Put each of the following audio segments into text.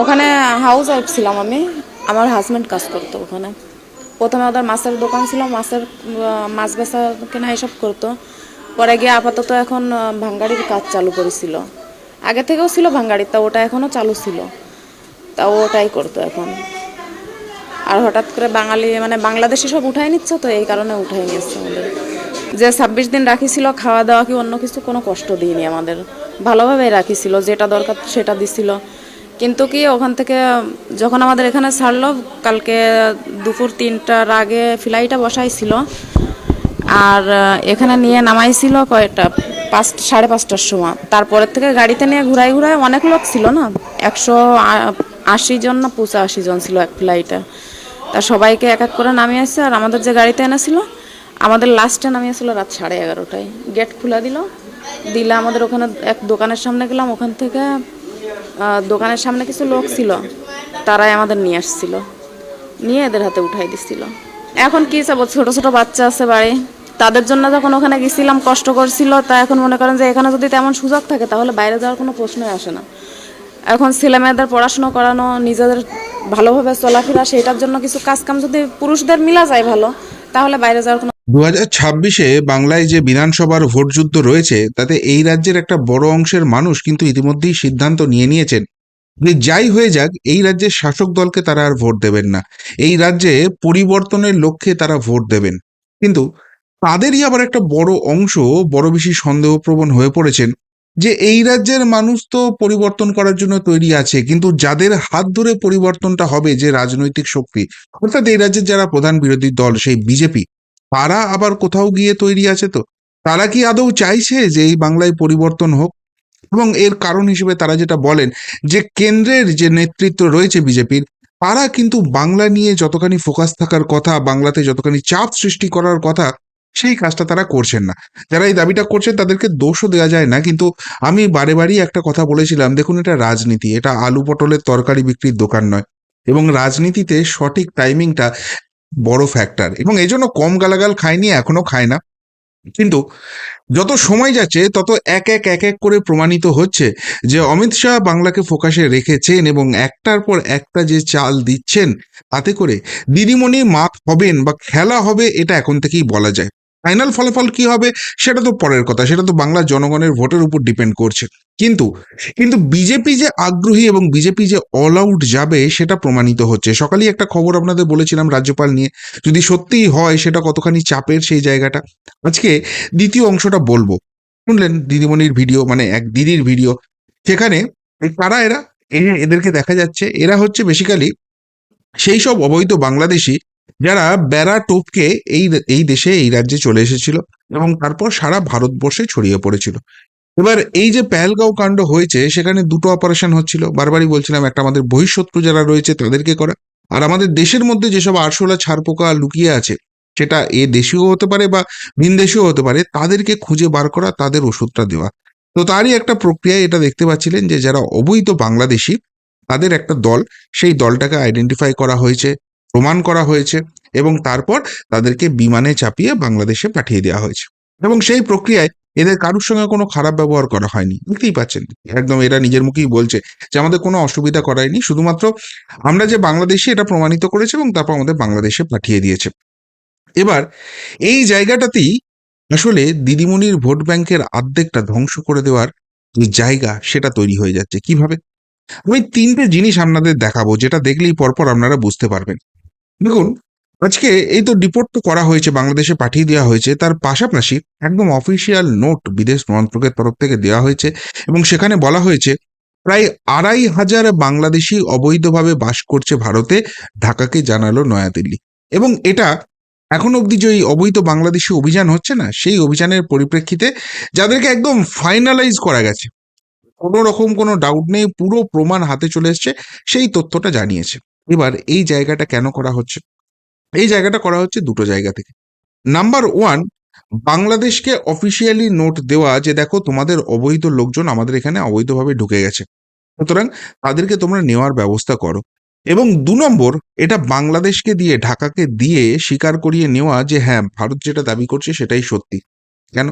ওখানে house wife ছিলাম আমি। আমার হাজব্যান্ড কাজ করতো ওখানে। প্রথমে ওদের মাছের দোকান ছিল, মাছের মাছ বেচা কেনা এসব করতো। পরে গিয়ে আপাতত এখন ভাঙ্গাড়ির কাজ চালু করেছিল। আগে থেকেও ছিল ভাঙ্গাড়ির তা ওটা এখনও চালু ছিল। তা ওটাই করতো এখন। আর হঠাৎ করে বাঙালি মানে বাংলাদেশে সব উঠাই নিচ্ছে তো, এই কারণে উঠাই নিয়েছে আমাদের। যে ছাব্বিশ দিন রাখিছিল, খাওয়া দাওয়া কি অন্য কিছু কোনো কষ্ট দিইনি আমাদের। ভালোভাবেই রাখিছিল, যেটা দরকার সেটা দিছিল। কিন্তু কি ওখান থেকে, যখন আমাদের এখানে ছাড়লো, কালকে দুপুর তিনটার আগে ফ্লাইটটা বসাইছিল। আর এখানে নিয়ে নামাইছিল কয়টা? পাঁচ সাড়ে পাঁচটার সময়। তারপরের থেকে গাড়িতে নিয়ে ঘুরাই ঘুরাই অনেক লোক ছিল না? একশো আশি জন না পঁচাশি জন ছিল এক ফ্লাইটে। তা সবাইকে এক এক করে নামিয়েছে, আর আমাদের যে গাড়িতে এনেছিল, আমাদের লাস্টে নামিয়েছিল রাত সাড়ে এগারোটায়। গেট খুলে দিল। দিলে আমাদের ওখানে এক দোকানের সামনে গেলাম, ওখান থেকে দোকানের সামনে কিছু লোক ছিল, তারাই আমাদের নিয়ে আসছিল, নিয়ে এদের হাতে উঠাই দিছিল। এখন কি চাবো, ছোট ছোট বাচ্চা আছে বাড়ি। তাদের জন্য যখন ওখানে গেছিলাম, কষ্ট করছিল, তা এখন মনে করেন যে এখানে যদি তেমন সুযোগ থাকে, তাহলে বাইরে যাওয়ার কোনো প্রশ্নই আসে না। এখন ছেলে মেয়েদের পড়াশুনো করানো, নিজেদের ভালোভাবে চলাফেরা, সেটার জন্য কিছু কাজ কাম যদি পুরুষদের মিলা যায় ভালো, তাহলে বাইরে যাওয়ার কোনো দু হাজার ছাব্বিশে বাংলায় যে বিধানসভার ভোটযুদ্ধ রয়েছে, তাতে এই রাজ্যের একটা বড় অংশের মানুষ কিন্তু ইতিমধ্যেই সিদ্ধান্ত নিয়ে নিয়েছেন। যে যাই হয়ে যাক, এই রাজ্যের শাসক দলকে তারা আর ভোট দেবেন না। এই রাজ্যে পরিবর্তনের লক্ষ্যে তারা ভোট দেবেন। কিন্তু তাদেরই আবার একটা বড় অংশ বড় বেশি সন্দেহপ্রবণ হয়ে পড়েছেন যে এই রাজ্যের মানুষ তো পরিবর্তন করার জন্য তৈরি আছে, কিন্তু যাদের হাত ধরে পরিবর্তনটা হবে যে রাজনৈতিক শক্তি, অর্থাৎ এই রাজ্যের যারা প্রধান বিরোধী দল, সেই বিজেপি তারা আবার কোথাও গিয়ে তৈরি আছে তো? তারা কি আদৌ চাইছে যে এই বাংলায় পরিবর্তন হোক? এবং এর কারণ হিসেবে তারা যেটা বলেন যে কেন্দ্রের যে নেতৃত্ব রয়েছে বিজেপির, তারা কিন্তু বাংলা নিয়ে যতখানি ফোকাস থাকার কথা, বাংলাতে যতখানি চাপ সৃষ্টি করার কথা, সেই কাজটা তারা করছেন না। যারা এই দাবিটা করছেন তাদেরকে দোষও দেওয়া যায় না, কিন্তু আমি বারে বারেই একটা কথা বলেছিলাম, দেখুন এটা রাজনীতি, এটা আলু পটলের তরকারি বিক্রির দোকান নয়। এবং রাজনীতিতে সঠিক টাইমিংটা বড় ফ্যাক্টর এবং এই জন্য কম গালাগাল খায়নি এখনও খায় না। কিন্তু যত সময় যাচ্ছে, তত এক এক এক এক করে প্রমাণিত হচ্ছে যে অমিত শাহ বাংলাকে ফোকাসে রেখেছেন এবং একটার পর একটা যে চাল দিচ্ছেন, তাতে করে দিদিমণি মাত হবেন বা খেলা হবে, এটা এখন থেকেই বলা যায়। ফাইনাল ফলাফল কি হবে, সেটা তো পরের কথা, সেটা তো বাংলার জনগণের ভোটের উপর ডিপেন্ড করছে। কিন্তু কিন্তু বিজেপি যে আগ্রহী এবং বিজেপি যে অল আউট যাবে, সেটা প্রমাণিত হচ্ছে। সকালেই একটা খবর আপনাদের বলেছিলাম রাজ্যপাল নিয়ে, যদি সত্যিই হয়, সেটা কতখানি চাপের সেই জায়গাটা। আজকে দ্বিতীয় অংশটা বলব। শুনলেন দিদিমণির ভিডিও মানে এক দিদির ভিডিও। সেখানে কারা এরা? এদেরকে দেখা যাচ্ছে। এরা হচ্ছে বেসিক্যালি সেই সব অবৈধ বাংলাদেশি যারা বেড়া টোপকে এই এই দেশে, এই রাজ্যে চলে এসেছিল এবং তারপর সারা ভারতবর্ষে ছড়িয়ে পড়েছিল। এবার এই যে পেহেলগাঁও কাণ্ড হয়েছে, সেখানে দুটো অপারেশন হচ্ছিল। বারবারই বলছিলাম, একটা আমাদের বহিঃশত্রু যারা রয়েছে তাদেরকে করা। আর আমাদের দেশের মধ্যে যেসব আরশোলা ছারপোকা লুকিয়ে আছে, সেটা এ দেশীয় হতে পারে বা ভিনদেশীয় হতে পারে, তাদেরকে খুঁজে বার করা, তাদের ওষুধটা দেওয়া। তো তারই একটা প্রক্রিয়ায় এটা দেখতে পাচ্ছিলেন যে যারা অবৈধ বাংলাদেশি, তাদের একটা দল, সেই দলটাকে আইডেন্টিফাই করা হয়েছে। প্রমাণ করা হয়েছে এবং তারপর তাদেরকে বিমানে চাপিয়ে বাংলাদেশে পাঠিয়ে দেওয়া হয়েছে। এবং সেই প্রক্রিয়ায় এদের কারোর সঙ্গে কোনো খারাপ ব্যবহার করা হয়নি। দেখতেই পাচ্ছেন একদম এরা নিজের মুখেই বলছে যে আমাদের কোনো অসুবিধা করায়নি শুধুমাত্র আমরা যে বাংলাদেশি এটা প্রমাণিত করেছে এবং তারপর আমাদের বাংলাদেশে পাঠিয়ে দিয়েছে। এবার এই জায়গাটাতেই আসলে দিদিমণির ভোট ব্যাংকের আর্ধেকটা ধ্বংস করে দেওয়ার যে জায়গা সেটা তৈরি হয়ে যাচ্ছে। কীভাবে? আমি তিনটে জিনিস আপনাদের দেখাবো, যেটা দেখলেই পরপর আপনারা বুঝতে পারবেন। দেখুন, আজকে এই তো ডিপোর্ট তো করা হয়েছে, বাংলাদেশে পাঠিয়ে দেওয়া হয়েছে। তার পাশাপাশি একদম অফিসিয়াল নোট বিদেশ মন্ত্রকের তরফ থেকে দেওয়া হয়েছে এবং সেখানে বলা হয়েছে, প্রায় আড়াই হাজার বাংলাদেশি অবৈধভাবে বাস করছে ভারতে, ঢাকাকে জানালো নয়াদিল্লি। এবং এটা এখন অবধি যে অবৈধ বাংলাদেশি অভিযান হচ্ছে না, সেই অভিযানের পরিপ্রেক্ষিতে যাদেরকে একদম ফাইনালাইজ করা গেছে, কোনো রকম কোনো ডাউট নেই, পুরো প্রমাণ হাতে চলে এসছে, সেই তথ্যটা জানিয়েছে। এবার এই জায়গাটা কেন করা হচ্ছে? এই জায়গাটা করা হচ্ছে দুটো জায়গা থেকে। নাম্বার ওয়ান বাংলাদেশকে অফিসিয়ালি নোট দেওয়া যে দেখো তোমাদের অবৈধ লোকজন আমাদের এখানে অবৈধভাবে ঢুকে গেছে। সুতরাং তাদেরকে তোমরা নেওয়ার ব্যবস্থা করো। এবং দু নম্বর, এটা বাংলাদেশকে দিয়ে, ঢাকাকে দিয়ে স্বীকার করিয়ে নেওয়া যে হ্যাঁ ভারত যেটা দাবি করছে সেটাই সত্যি। কেন?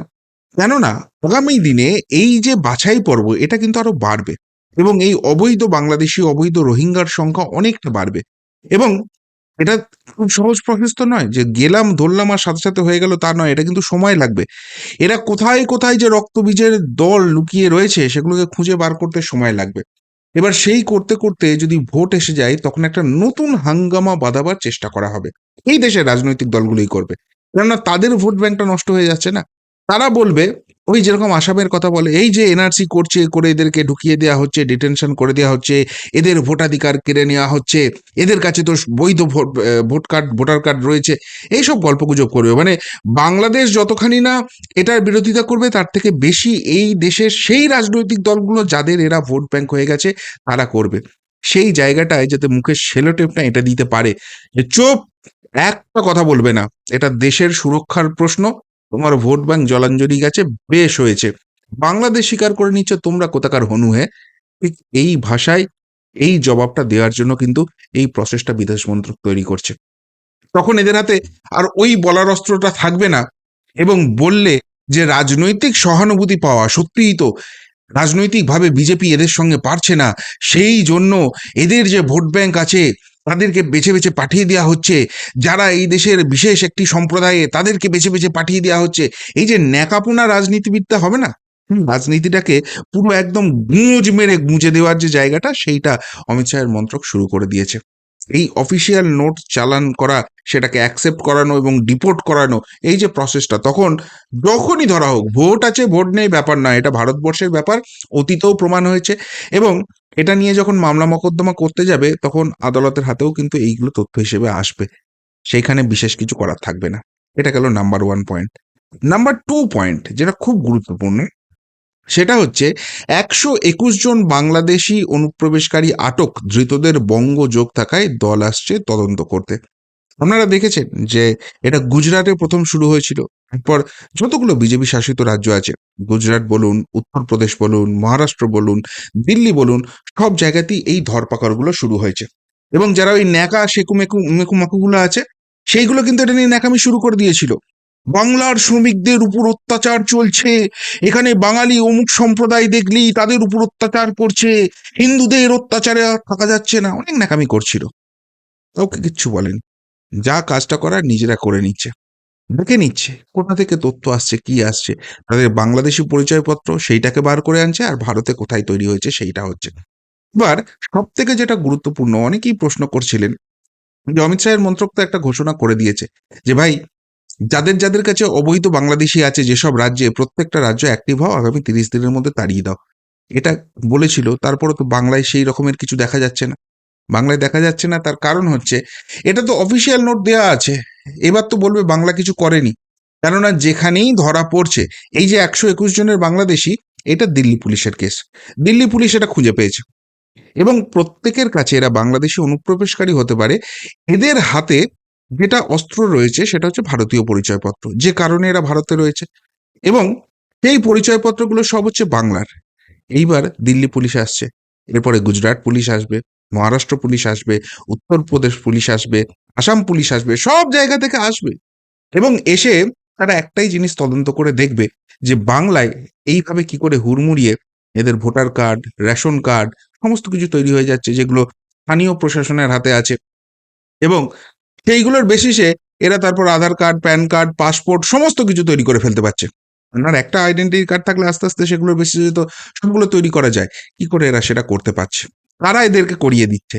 কেননা, আগামী দিনে এই যে বাছাই পর্ব এটা কিন্তু আরও বাড়বে। এবং এই অবৈধ বাংলাদেশি, অবৈধ রোহিঙ্গার সংখ্যা অনেকটা বাড়বে। এবং এটা খুব সহজ প্রসেস তো নয় যে গেলাম, ধরলাম আর সাথে সাথে হয়ে গেল তা নয়, এটা কিন্তু সময় লাগবে। এরা কোথায় কোথায় যে রক্তবীজের দল লুকিয়ে রয়েছে, সেগুলোকে খুঁজে বার করতে সময় লাগবে। এবার সেই করতে করতে যদি ভোট এসে যায়, তখন একটা নতুন হাঙ্গামা বাঁধাবার চেষ্টা করা হবে। এই দেশের রাজনৈতিক দলগুলোই করবে। কেননা তাদের ভোট ব্যাংকটা নষ্ট হয়ে যাচ্ছে না। তারা বলবে ওই যেরকম আসামের কথা বলে, এই যে এনআরসি করছে, করে এদেরকে ঢুকিয়ে দেওয়া হচ্ছে ডিটেনশন করে দেওয়া হচ্ছে, এদের ভোটাধিকার কেড়ে নেওয়া হচ্ছে, এদের কাছে তো বৈধ vote vote card, voter card রয়েছে, এইসব গল্পগুজব করবে। মানে বাংলাদেশ যতখানি না এটার বিরোধিতা করবে, তার থেকে বেশি এই দেশের সেই রাজনৈতিক দলগুলো যাদের এরা ভোট ব্যাংক হয়ে গেছে, তারা করবে। সেই জায়গাটায় যাতে মুখের সেলোটেপটা এটা দিতে পারে। যে চোপ! একটা কথা বলবে না। এটা দেশের সুরক্ষার প্রশ্ন। তোমার ভোট ব্যাংক জলাঞ্জলি গেছে, বেশ হয়েছে। বাংলাদেশ স্বীকার করে নিচ্ছে তোমরা কোথাকার হনু হে? ঠিক এই ভাষায় এই জবাবটা দেওয়ার জন্য কিন্তু এই প্রসেসটা বিদেশ মন্ত্রক তৈরি করছে। তখন এদের হাতে আর ওই বলার অস্ত্রটা থাকবে না এবং বললে যে রাজনৈতিক সহানুভূতি পাওয়া সত্যিই তো রাজনৈতিকভাবে বিজেপি এদের সঙ্গে পারছে না। সেই জন্য এদের যে ভোট ব্যাংক আছে তাদেরকে বেছে বেছে পাঠিয়ে দেওয়া হচ্ছে। যারা এই দেশের বিশেষ একটি সম্প্রদায়ে তাদেরকে বেছে বেছে পাঠিয়ে দেওয়া হচ্ছে এই যে ন্যাকাপোনা রাজনীতিবিদ্যা হবে না? রাজনীতিটাকে পুরো একদম গুঁজ মেরে গুঁজে দেওয়ার যে জায়গাটা সেইটা অমিত শাহের মন্ত্রক শুরু করে দিয়েছে। এই অফিসিয়াল নোট চালান করা সেটাকে অ্যাকসেপ্ট করানো এবং ডিপোর্ট করানো এই যে প্রসেসটা তখন যখনই ধরা হোক ভোট আছে ভোট নেই ব্যাপার নয় এটা ভারতবর্ষের ব্যাপার অতীতেও প্রমাণ হয়েছে এবং এটা নিয়ে যখন মামলা মকদ্দমা করতে যাবে, তখন আদালতের হাতেও কিন্তু এইগুলো তথ্য হিসেবে আসবে। সেইখানে বিশেষ কিছু করার থাকবে না। এটা গেল number one point number two point যেটা খুব গুরুত্বপূর্ণ, সেটা হচ্ছে একশো একুশ জন বাংলাদেশি অনুপ্রবেশকারী আটক ধৃতদের বঙ্গ যোগ থাকায় দল আসছে তদন্ত করতে। আপনারা দেখেছেন যে এটা গুজরাটে প্রথম শুরু হয়েছিল। এরপর যতগুলো বিজেপি শাসিত রাজ্য আছে, গুজরাট বলুন, উত্তরপ্রদেশ বলুন, মহারাষ্ট্র বলুন, দিল্লি বলুন, সব জায়গাতেই এই ধরপাকড়গুলো শুরু হয়েছে। এবং যারা ওই ন্যাকা, সেকু মেকু মেকু আছে, সেইগুলো কিন্তু এটা নিয়ে ন্যাকামি শুরু করে দিয়েছিল। বাংলার শ্রমিকদের উপর অত্যাচার চলছে, এখানে বাঙালি অমুক সম্প্রদায় দেখলেই তাদের উপর অত্যাচার করছে, হিন্দুদের অত্যাচারে থাকা যাচ্ছে না, অনেক ন্যাকামি করছিল। কাউকে কিচ্ছু বলেন। যা কাজটা করার নিজেরা করে নিচ্ছে। দেখে নিচ্ছে, কোথা থেকে তথ্য আসছে, কি আসছে। তাদের বাংলাদেশি পরিচয়পত্র সেইটাকে বার করে আনছে আর ভারতে কোথায় তৈরি হয়েছে সেইটা হচ্ছে। এবার সব থেকে যেটা গুরুত্বপূর্ণ, অনেকেই প্রশ্ন করছিলেন, যে অমিত শাহের মন্ত্রক তো একটা ঘোষণা করে দিয়েছে, যে ভাই, যাদের যাদের কাছে অবৈধ বাংলাদেশি আছে যেসব রাজ্যে, প্রত্যেকটা রাজ্য অ্যাক্টিভ হও, আগামী তিরিশ দিনের মধ্যে তাড়িয়ে দাও। এটা বলেছিল, তারপরে তো বাংলায় সেই রকমের কিছু দেখা যাচ্ছে না। বাংলায় দেখা যাচ্ছে না, তার কারণ হচ্ছে, এটা তো অফিসিয়াল নোট দেওয়া আছে। এবার তো বলবে বাংলা কিছু করেনি। কেননা যেখানেই ধরা পড়ছে, এই যে একশো একুশ জনের বাংলাদেশি, এটা দিল্লি পুলিশের কেস। দিল্লি পুলিশ এটা খুঁজে পেয়েছে। এবং প্রত্যেকের কাছে এরা বাংলাদেশি অনুপ্রবেশকারী হতে পারে। এদের হাতে যেটা অস্ত্র রয়েছে, সেটা হচ্ছে ভারতীয় পরিচয়পত্র। যে কারণে এরা ভারতে রয়েছে। এবং সেই পরিচয়পত্রগুলো সব হচ্ছে বাংলার। এইবার দিল্লি পুলিশ আসছে। এরপরে গুজরাট পুলিশ আসবে, মহারাষ্ট্র পুলিশ আসবে, উত্তরপ্রদেশ পুলিশ আসবে আসাম পুলিশ আসবে, সব জায়গা থেকে আসবে। এবং এসে তারা একটাই জিনিস তদন্ত করে দেখবে যে বাংলায় এইভাবে কি করে হুড়মুড়িয়ে এদের ভোটার কার্ড, রেশন কার্ড, সমস্ত কিছু তৈরি হয়ে যাচ্ছে যেগুলো স্থানীয় প্রশাসনের হাতে আছে। এবং সেইগুলোর বেসিসে এরা তারপর Aadhaar card, PAN card, passport, সমস্ত কিছু তৈরি করে ফেলতে পারছে। আপনার একটা আইডেন্টিটি কার্ড থাকলে আস্তে আস্তে সেগুলোর বেসিসে তো সবগুলো তৈরি করা যায়। কি করে এরা সেটা করতে পারছে? কারা এদেরকে করিয়ে দিচ্ছে।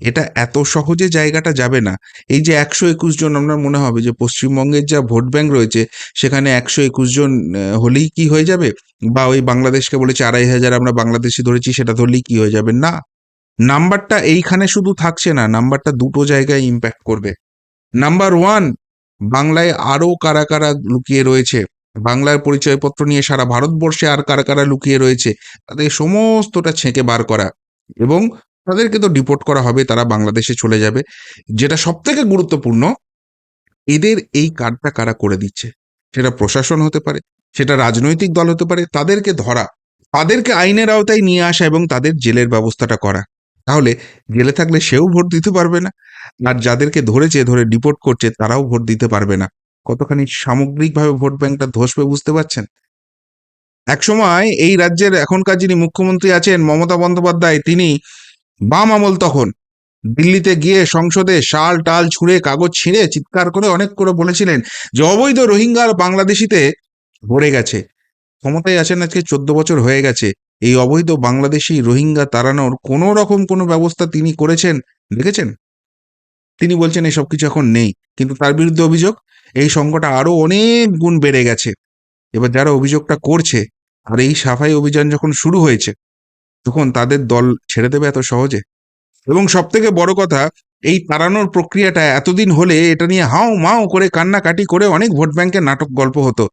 এটা এত সহজে জায়গাটা যাবে না। এই যে একশো একুশ জন, আপনার মনে হবে যে পশ্চিমবঙ্গের যা ভোট ব্যাংক রয়েছে, সেখানে একশো একুশ জন হলেই কি হয়ে যাবে? বা ওই বাংলাদেশকে বলেছে আড়াই হাজার আমরা বাংলাদেশি ধরেছি, সেটা ধরলেই কি হয়ে যাবে? না। নাম্বারটা এইখানে শুধু থাকছে না, নাম্বারটা দুটো জায়গায় ইম্প্যাক্ট করবে। নাম্বার ওয়ান বাংলায় আরও কারা কারা লুকিয়ে রয়েছে? বাংলার পরিচয়পত্র নিয়ে সারা ভারতবর্ষে আর কারা কারা লুকিয়ে রয়েছে? তাদের সমস্তটা ছেঁকে বার করা। এবং তাদেরকে তো ডিপোর্ট করা হবে, তারা বাংলাদেশে চলে যাবে। যেটা সব থেকে গুরুত্বপূর্ণ, এদের এই কার্ডটা কারা করে দিচ্ছে? সেটা প্রশাসন হতে পারে, সেটা রাজনৈতিক দল হতে পারে, তাদেরকে ধরা, তাদেরকে আইনের আওতায় নিয়ে আসা এবং তাদের জেলের ব্যবস্থাটা করা। তাহলে জেলে থাকলে সেও ভোট দিতে পারবে না, আর যাদেরকে ধরেছে, ধরে ডিপোর্ট করছে, তারাও ভোট দিতে পারবে না। কতখানি সামগ্রিকভাবে ভোট ব্যাংকটা ধসবে বুঝতে পারছেন? একসময় এই রাজ্যের এখনকার যিনি মুখ্যমন্ত্রী আছেন, মমতা বন্দ্যোপাধ্যায়, তিনি বাম আমল তখন। দিল্লিতে গিয়ে সংসদে শাল, টাল, ছুঁড়ে, কাগজ ছিঁড়ে চিৎকার করে অনেক করে বলেছিলেন যে, অবৈধ রোহিঙ্গার বাংলাদেশিতে ভরে গেছে। ক্ষমতায় আছেন আজকে চোদ্দ বছর হয়ে গেছে। এই অবৈধ বাংলাদেশি রোহিঙ্গা তাড়ানোর কোনো রকম কোনো ব্যবস্থা তিনি করেছেন? দেখেছেন? তিনি বলছেন এসব কিছু এখন নেই। কিন্তু তার বিরুদ্ধে অভিযোগ? এই সংখ্যাটা আরও অনেক গুণ বেড়ে গেছে। এবার যারা অভিযোগটা করছে, আর এই সাফাই অভিযান যখন শুরু হয়েছে তখন তাদের দল ছেড়ে দেবে এত সহজে? এবং সব থেকে বড় কথা, এই তাড়ানোর প্রক্রিয়াটা এতদিন হলে এটা নিয়ে হাও মাও করে কান্নাকাটি করে অনেক ভোট ব্যাংকের নাটক গল্প হতো।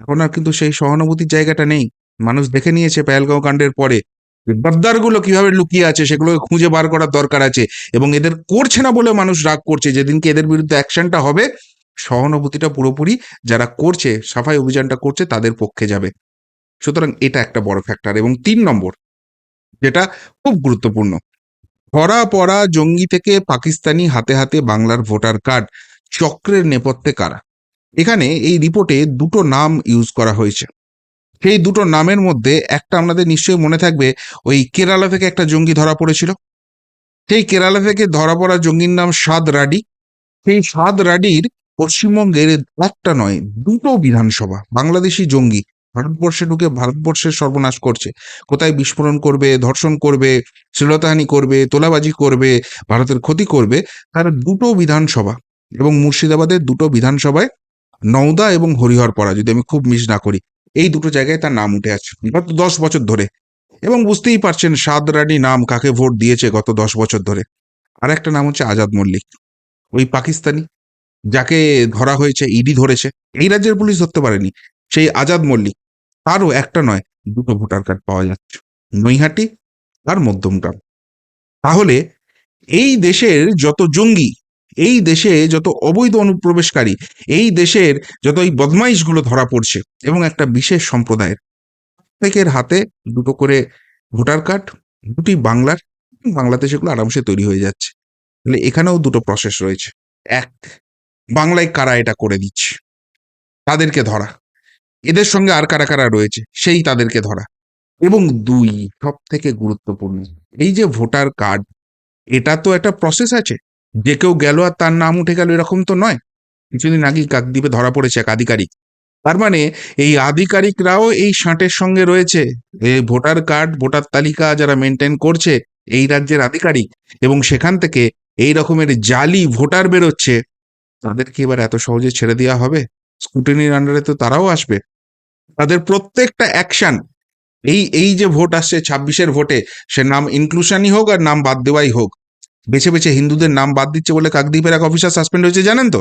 এখন আর কিন্তু সেই সহানুভূতির জায়গাটা নেই। মানুষ দেখে নিয়েছে পেহেলগাঁও কাণ্ডের পরে। গদ্দারগুলো কীভাবে লুকিয়ে আছে সেগুলোকে খুঁজে বার করার দরকার আছে এবং এদের করছে না বলে মানুষ রাগ করছে। যেদিনকে এদের বিরুদ্ধে অ্যাকশনটা হবে, সহানুভূতিটা পুরোপুরি যারা করছে, সাফাই অভিযানটা করছে তাদের পক্ষে যাবে। সুতরাং এটা একটা বড় ফ্যাক্টর এবং তিন নম্বর যেটা খুব গুরুত্বপূর্ণ। ধরা পড়া জঙ্গি থেকে পাকিস্তানি হাতে হাতে বাংলার ভোটার কার্ড, চক্রের নেপথ্যে কারা? এখানে এই রিপোর্টে দুটো নাম ইউজ করা হয়েছে। সেই দুটো নামের মধ্যে একটা আমাদের নিশ্চয়ই মনে থাকবে, ওই কেরালা থেকে একটা জঙ্গি ধরা পড়েছিল। সেই কেরালা থেকে ধরা পড়া জঙ্গির নাম সাদ রাডি। সেই সাদ রাডির পশ্চিমবঙ্গের একটা নয়, দুটো বিধানসভা, বাংলাদেশি জঙ্গি। ভারতবর্ষে ঢুকে ভারতবর্ষের সর্বনাশ করছে। কোথায় বিস্ফোরণ করবে, ধর্ষণ করবে, শ্লীলতাহানি করবে, তোলাবাজি করবে, ভারতের ক্ষতি করবে, তার দুটো বিধানসভা এবং মুর্শিদাবাদের দুটো বিধানসভায় নওদা এবং হরিহর হরিহরপাড়া যদি আমি খুব মিস না করি। এই দুটো জায়গায় তার নাম উঠে আছে গত দশ বছর ধরে। এবং বুঝতেই পারছেন সাদ রানী নাম কাকে ভোট দিয়েছে গত দশ বছর ধরে। আর একটা নাম হচ্ছে আজাদ মল্লিক, ওই পাকিস্তানি, যাকে ধরা হয়েছে, ইডি ধরেছে। এই রাজ্যের পুলিশ ধরতে পারেনি। সেই আজাদ মল্লিক তারও একটা নয়, দুটো ভোটার কার্ড পাওয়া যাচ্ছে, নৈহাটি আর মধ্যমগ্রাম। তাহলে এই দেশের যত জঙ্গি, এই দেশে যত অবৈধ অনুপ্রবেশকারী, এই দেশের যত এই বদমাইশগুলো ধরা পড়ছে এবং একটা বিশেষ সম্প্রদায়ের, প্রত্যেকের হাতে দুটো করে ভোটার কার্ড, দুটি বাংলার বাংলাতে সেগুলো আরামসে তৈরি হয়ে যাচ্ছে। তাহলে এখানেও দুটো প্রসেস রয়েছে। এক, বাংলায় কারা এটা করে দিচ্ছে? তাদেরকে ধরা। এদের সঙ্গে আর কারা কারা রয়েছে, সেই তাদেরকে ধরা। এবং দুই সব থেকে গুরুত্বপূর্ণ, এই যে ভোটার কার্ড, এটা তো একটা প্রসেস আছে। যে কেউ গেল আর তার নাম উঠে গেল এরকম তো নয়। কিছুদিন আগে কাকদ্বীপে ধরা পড়েছে এক আধিকারিক। তার মানে এই আধিকারিকরাও এই ষাটের সঙ্গে রয়েছে। এই ভোটার কার্ড, ভোটার তালিকা যারা মেনটেন করছে, এই রাজ্যের আধিকারিক। এবং সেখান থেকে এই রকমের জালি ভোটার বেরোচ্ছে, তাদেরকে এবার এত সহজে ছেড়ে দেওয়া হবে? স্কুটিনির আন্ডারে তো তারাও আসবে। তাদের প্রত্যেকটা অ্যাকশন এই এই যে ভোট আসছে ছাব্বিশের ভোটে সে নাম ইনক্লুশনই হোক আর নাম বাদ দেওয়াই হোক। বেছে বেছে হিন্দুদের নাম বাদ দিচ্ছে বলে কাকদ্বীপের এক অফিসার সাসপেন্ড হয়েছে, জানেন তো?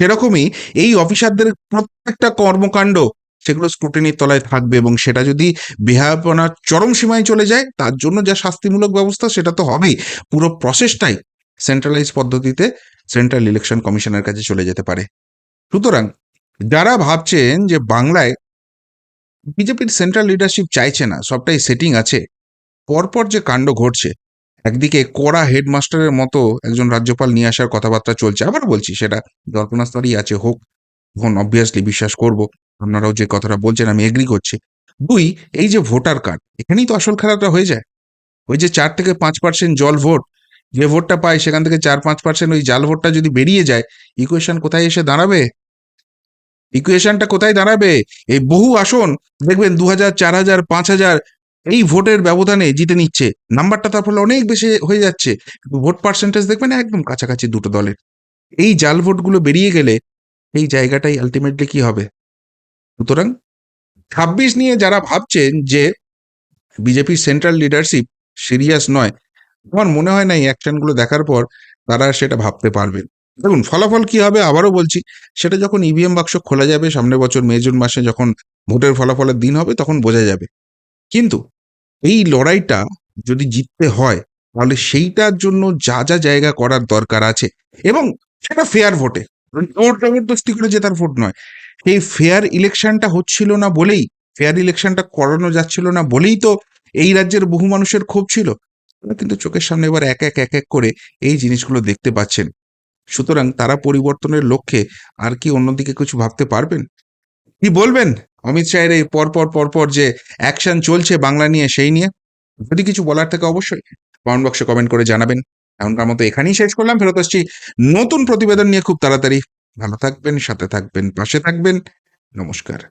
সেরকমই এই অফিসারদের প্রত্যেকটা কর্মকাণ্ড, সেগুলো স্ক্রুটিনির তলায় থাকবে এবং সেটা যদি বেহাপনার চরম সীমায় চলে যায়, তার জন্য যা শাস্তিমূলক ব্যবস্থা, সেটা তো হবেই। পুরো প্রসেসটাই সেন্ট্রালাইজ পদ্ধতিতে সেন্ট্রাল ইলেকশন কমিশনের কাছে চলে যেতে পারে। সুতরাং যারা ভাবছেন যে বাংলায় বিজেপির সেন্ট্রাল লিডারশিপ চাইছে না, সবটাই সেটিং আছে, পরপর যে কাণ্ড ঘটছে, একদিকে কড়া হেডমাস্টারের মতো একজন রাজ্যপাল নিয়ে আসার কথাবার্তা চলছে আবার বলছি সেটা স্তরই আছে হোক, এখন অবভিয়াসলি বিশ্বাস করব, আপনারাও যে কথাটা বলছেন আমি এগ্রি করছি। দুই, এই যে ভোটার কার্ড এখানেই তো আসল খেলাটা হয়ে যায়। ওই যে চার থেকে পাঁচ পার্সেন্ট জল ভোট, যে ভোটটা পায় সেখান থেকে চার পাঁচ পার্সেন্ট ওই জাল ভোটটা যদি বেরিয়ে যায় ইকুয়েশন কোথায় এসে দাঁড়াবে? ইকুয়েশনটা কোথায় দাঁড়াবে? এই বহু আসন, দেখবেন দু হাজার চার হাজার পাঁচ হাজার এই ভোটের ব্যবধানে জিতে নিচ্ছে। নাম্বারটা তার ফলে অনেক বেশি হয়ে যাচ্ছে। ভোট পার্সেন্টেজ দেখবেন একদম কাছাকাছি দুটো দলের। এই জাল ভোটগুলো বেরিয়ে গেলে এই জায়গাটাই আলটিমেটলি কি হবে? সুতরাং ছাব্বিশ নিয়ে যারা ভাবছেন যে বিজেপির সেন্ট্রাল লিডারশিপ সিরিয়াস নয়, আমার মনে হয় না এই অ্যাকশনগুলো দেখার পর তারা সেটা ভাবতে পারবেন। দেখুন, ফলাফল কি হবে আবারও বলছি, সেটা যখন ইভিএম বাক্স খোলা যাবে সামনের বছর মে, জুন মাসে যখন ভোটের ফলাফলের দিন হবে তখন বোঝা যাবে। কিন্তু এই লড়াইটা যদি জিততে হয়, তাহলে সেইটার জন্য যা যা জায়গা করার দরকার আছে এবং সেটা ফেয়ার ভোটে জোর জবরদস্তি করে জেতার ভোট নয়। এই ফেয়ার ইলেকশনটা হচ্ছিল না বলেই ফেয়ার ইলেকশনটা করানো যাচ্ছিল না বলেই তো এই রাজ্যের বহু মানুষের ক্ষোভ ছিল। কিন্তু চোখের সামনে এবার এক এক এক এক করে এই জিনিসগুলো দেখতে পাচ্ছেন। সুতরাং তারা পরিবর্তনের লক্ষ্যে আর কি অন্যদিকে কিছু ভাবতে পারবেন? কি বলবেন? অমিত শাহের এই পরপর পরপর যে অ্যাকশন চলছে বাংলা নিয়ে, সেই নিয়ে? যদি কিছু বলার থাকে অবশ্যই কমেন্ট বক্সে কমেন্ট করে জানাবেন। এখনকার মতো এখানেই শেষ করলাম। ফেরত আসছি নতুন প্রতিবেদন নিয়ে খুব তাড়াতাড়ি। ভালো থাকবেন, সাথে থাকবেন, পাশে থাকবেন। নমস্কার।